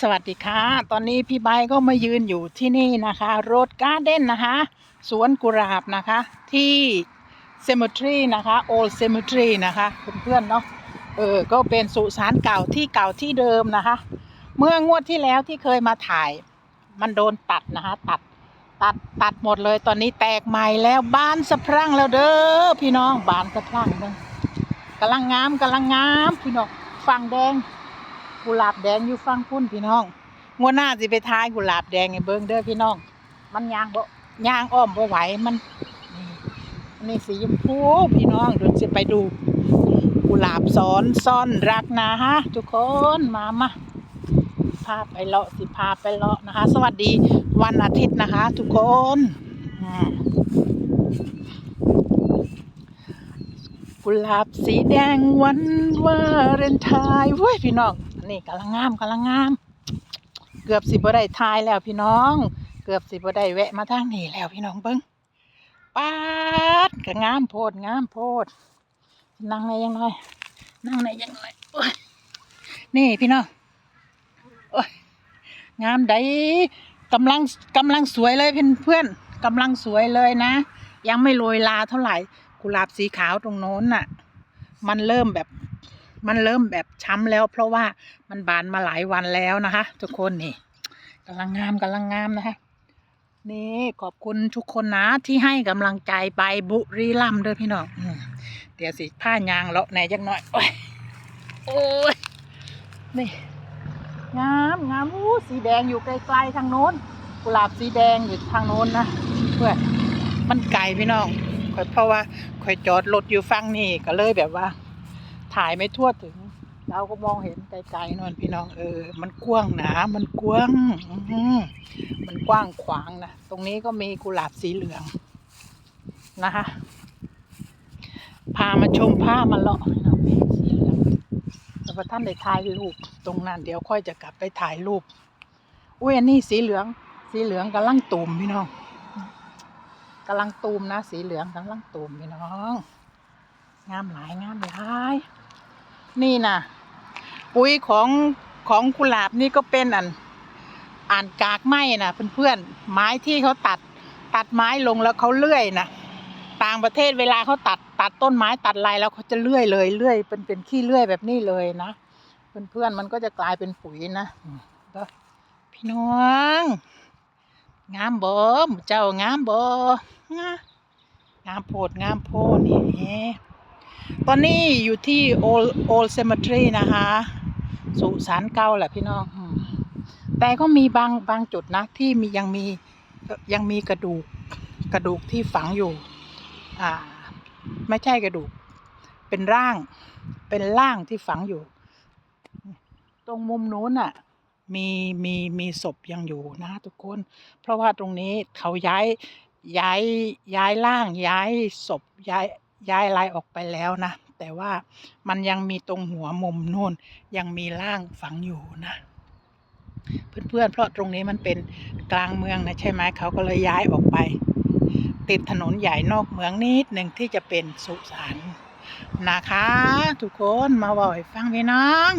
สวัสดีค่ะ ตอนนี้พี่ใบก็มายืนอยู่ที่นี่นะคะโรดการ์เด้นนะคะ สวนกุหลาบนะคะ ที่เซม e ทรีนะคะโอลเซม e ทรีนะคะเพื่อนๆเนาะเออก็เป็นสุสานเก่าที่เก่าที่เดิมนะคะ เมื่องวดที่แล้วที่เคยมาถ่าย มันโดนตัดนะคะ ตัดตัดตัดหมดเลยตอนนี้แตกใหม่แล้วบานสะพรั่งแล้วเด้อพี่น้องบานสะพรั่งเด้อกำลังงามกำลังงามพี่น้องฟังแดง กุหลาบแดงอยู่ฟังพุ่นพี่น้องงวดหน้าสิไปทายกุหลาบแดงให้เบิ่งเด้อพี่น้อง มันยางบ่ยางอ้อมบ่ไหวมันนี่สีชมพูพี่น้องเดี๋ยวจะไปดูกุหลาบซ้อนซ่อนรักนะฮะทุกคนมามาพาไปเลาะสิพาไปเลาะนะคะ สวัสดีวันอาทิตย์นะคะ ทุกคนกุหลาบสีแดงวันวาเลนไทน์เว้ยพี่น้อง นนี้กำลังงามกำลังงาม เกือบสิบได้ทายแล้วพี่น้อง เกือบสิบได้แวะมาทางนี้แล้วพี่น้องเบิ้งป๊าดก็งามโพดงามโพด นั่งในยังไงนั่งในยังไงนี่พี่น้องงามได้กำลังกำลังสวยเลยเพื่อนเพื่อนกำลังสวยเลยนะ ยังไม่โรยลาเท่าไหร่กุหลาบสีขาวตรงโน้นน่ะ มันเริ่มแบบ มันเริ่มแบบช้ำแล้ว เพราะว่ามันบานมาหลายวันแล้วนะคะ ทุกคนนี่กำลังงามกำลังงามนะคะนี่ขอบคุณทุกคนนะที่ให้กำลังใจไปบุรีรัมย์ด้วยพี่น้องอเดี๋ยวสิผ้ายางเลาะไหนจักหน่อยโอ้ยโอ้ยนี่งามงามอู้สีแดงอยู่ไกลๆทางโน้นกุหลาบสีแดงอยู่ทางโน้นนะเพื่อนมันไกลพี่น้องเพราะว่าข่อยจอดรถอยู่ฝั่งนี่ก็เลยแบบว่า ถ่ายไม่ทั่วถึง เราก็มองเห็นไกลๆนอนพี่น้องเออ มันกว้างหนา มันกว้างมันกว้างขวางนะ ตรงนี้ก็มีกุหลาบสีเหลืองนะคะพามาชมผ้ามาเลาะพี่น้องนี่สีเหลืองแต่ว่าท่านได้ถ่ายรูปตรงนั้น เดี๋ยวค่อยจะกลับไปถ่ายรูปอุ้ยอันนี้สีเหลือง สีเหลืองกำลังตูมพี่น้องกำลังตูมนะ สีเหลืองกำลังตูมพี่น้อง งามหลายงามหลาย นี่นะปุ๋ยของของกุหลาบนี่ก็เป็นอันอ่านกากไม้นะเพื่อนๆไม้ที่เขาตัดตัดไม้ลงแล้วเขาเลื่อยนะต่างประเทศเวลาเขาตัดตัดต้นไม้ตัดลายแล้วเขาจะเลื่อยเลยเลื่อยเป็นเป็นขี้เลื่อยแบบนี้เลยนะเพื่อนๆมันก็จะกลายเป็นปุ๋ยนะพี่น้องงามบ่เจ้างามบ่งางามโพดงามโพดนี่ ตอนนี้อยู่ที่โอโอลเซม e ทรีนะคะ สุสานเก่าแหละพี่น้อง แต่ก็มีบางบางจุดนะ ที่มียังมียังมีกระดูกกระดูกที่ฝังอยู่ อ่า ไม่ใช่กระดูก เป็นร่าง เป็นร่างที่ฝังอยู่ ตรงมุมนู้นน่ะ มีมีมีศพยังอยู่นะทุกคน เพราะว่าตรงนี้เขาย้ายย้ายย้ายร่างย้ายศพย้าย ย้ายลายออกไปแล้วนะ แต่ว่ามันยังมีตรงหัวมุมนู่นยังมีร่างฝังอยู่นะเพื่อนๆเพราะตรงนี้มันเป็นกลางเมืองนะใช่ไหมเขาก็เลยย้ายออกไป ติดถนนใหญ่นอกเมืองนิดหนึ่งที่จะเป็นสุสานนะคะ ทุกคนมาบ่อยฟังพี่น้อง